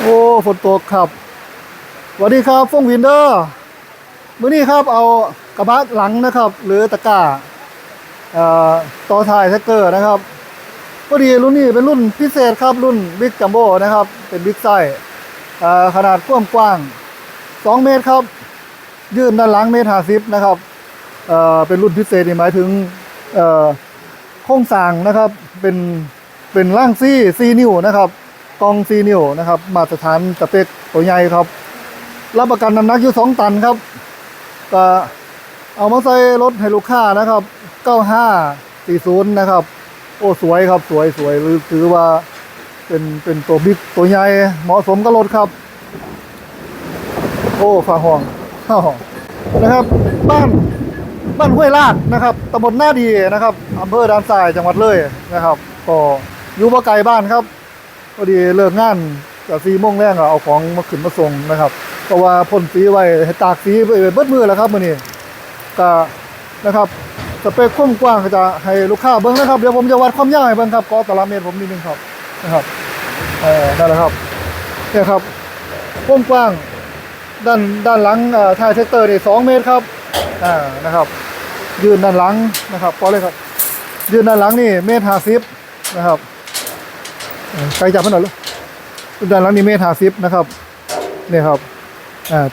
โอ้ฝนตกครับสวัสดีครับฟงวินเดอร์มื้อนี้ครับเอากระบะหลังนะครับ หรือตะกร้าเอ่อต่อท้ายแท็กเกอร์นะครับพอดีรุ่นนี้เป็นรุ่นพิเศษครับรุ่นบิ๊กจัมโบ้นะครับ เป็นบิ๊กไซส์ขนาดกว้างกว้าง 2 เมตรครับ ยืนด้านหลังเมตร50นะครับเอ่อเป็นรุ่นพิเศษหมายถึงเอ่อโครงสร้างนะครับ เป็นเป็นร่างซี่ซีนิ้วนะครับ กองซีนิวนะครับ มาตรฐานสเปคตัวใหญ่ครับ รับประกันน้ำหนักอยู่2ตันครับก็เอามาใส่รถให้ลูกค้านะครับ 9540 นะครับ โอ้สวยครับสวยสวยหรือถือว่าเป็นเป็นตัวบิ๊กตัวใหญ่เหมาะสมกับรถครับ โอ้ฝาห้องข้าห้องนะครับ บ้านบ้านห้วยลาดนะครับตำบลหน้าดีนะครับอำเภอด่านทรายจังหวัดเลยนะครับ ก็อยู่บ่ไกลบ้านครับ พอดีเลิกงานจากสีโมงแรกเอาของมาขึ้นมาส่งนะครับเพราะว่าพ่นสีไว้ให้ตากสีไปเบิดมือแล้วครับมื้อนี้ก็นะครับสเปคความกว้างก็จะให้ลูกค้าเบิ่งนะครับเดี๋ยวผมจะวัดความยาวให้เบิ่งครับก็ตารางเมตรผมนิดนึงครับนะครับเออนั่นแหละครับเนี่ยครับความกว้างด้านด้านหลังอ่อท้ายเทคเตอร์นี่สองเมตรครับอ่านะครับ ยืนด้านหลังนะครับพอเลยครับ ยืนด้านหลังนี่เมตรห้าสิบนะครับ เอ่อใครจับมันหน่อยลูกด้านหลังนี่เมตรห้าสิบนะครับนี่ครับ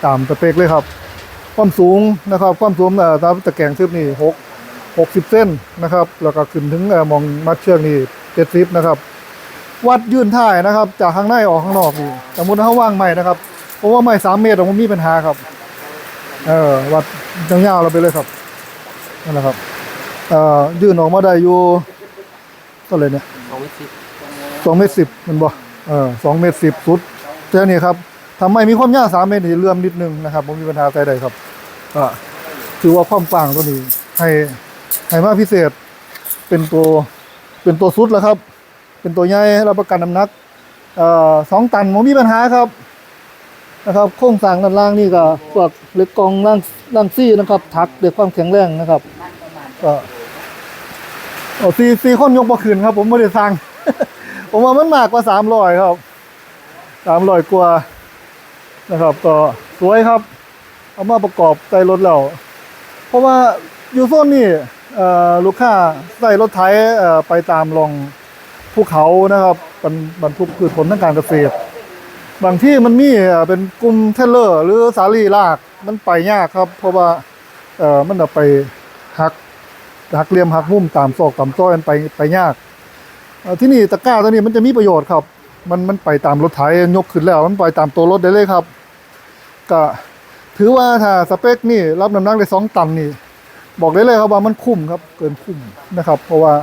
ตามสเปคเลยครับ ความสูงนะครับ ความสูงตามตะแกรงซึบนี่หกหกสิบเส้นนะครับ แล้วก็ขึ้นถึงมองมัดเชือกนี่เจ็ดสิบนะครับ วัดยื่นท่ายนะครับ จากข้างในออกข้างนอกนี่สมมติถ้าว่างใหม่นะครับเพราะว่าไม่สามเมตรผมมีปัญหาครับ เออวัดยาวๆเราไปเลยครับนั่นแหละครับ เอ่อยื่นออกมาได้อยู่เท่าไหร่เนี่ยสองสิบ สองเมตรสิบมันบ่เออสองเมตรสิบสุดแค่นี้ครับทำไมมีความยาวสามเมตรเลื่อมนิดนึงนะครับผมมีปัญหาใดครับก็ถือว่าความกว้างตัวนี้ ให้ให้มากพิเศษ เป็นตัวเป็นตัวสุดแล้วครับ เป็นตัวใหญ่รับประกันน้ำหนักเอ่อสองตันผมมีปัญหาครับนะครับโครงสร้างด้านล่างนี่ก็พวกเหล็กกองล่างล่างซี่นะครับถักด้วยความแข็งแรงนะครับก็เอาซีซีคนยกบ่ขึ้นครับ ผมไม่ได้สั่ง ผมว่ามันมากกว่าสามร้อยครับสามร้อยกว่านะครับ ก็สวยครับ เอามาประกอบใส่รถแล้วเพราะว่าอยู่โซนนี่ลูกค้าใส่รถไถไปตามลองภูเขานะครับบรรบรรทุกพืชผลทางการเกษตร บางที่มันมีเป็นกลุ่มเทเลอร์ หรือสาลีลากมันไปยากครับ เพราะว่ามันจะไปหักหักเหลี่ยมหักมุมตามซอกตามต้อยมันไปไปยาก ที่นี่ตะกร้าตัวนี้มันจะมีประโยชน์ครับ มันมันไปตามรถไถยกขึ้นแล้ว มันไปตามตัวรถได้เลยครับ ก็ถือว่าถ้าสเปคนี่รับน้ำหนักได้สองตันนี่ บอกได้เลยครับว่ามันคุ้มครับ เกินคุ้มนะครับ เพราะว่า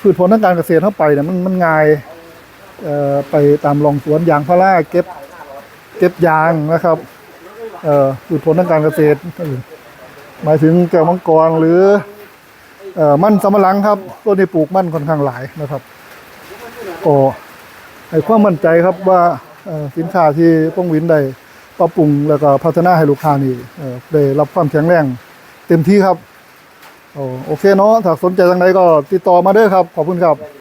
พืชผลทางการเกษตรเข้าไปเนี่ยมันมันง่ายไปตามรองสวนยางพาราเก็บ เก็บยางนะครับพืชผลทางการเกษตรหมายถึงแก้วมังกรหรือ เอ่อมันสำมะหลังครับต้นที่ปลูกมันค่อนข้างหลายนะครับก็ให้ความมั่นใจครับว่าสินค้าที่ป้องวินได้ปรับปรุงแล้วก็พัฒนาให้ลูกค้านี่ได้รับความแข็งแรงเต็มที่ครับโอโอเคเนาะถ้าสนใจทางไหนก็ติดต่อมาเด้อครับ ขอบคุณครับ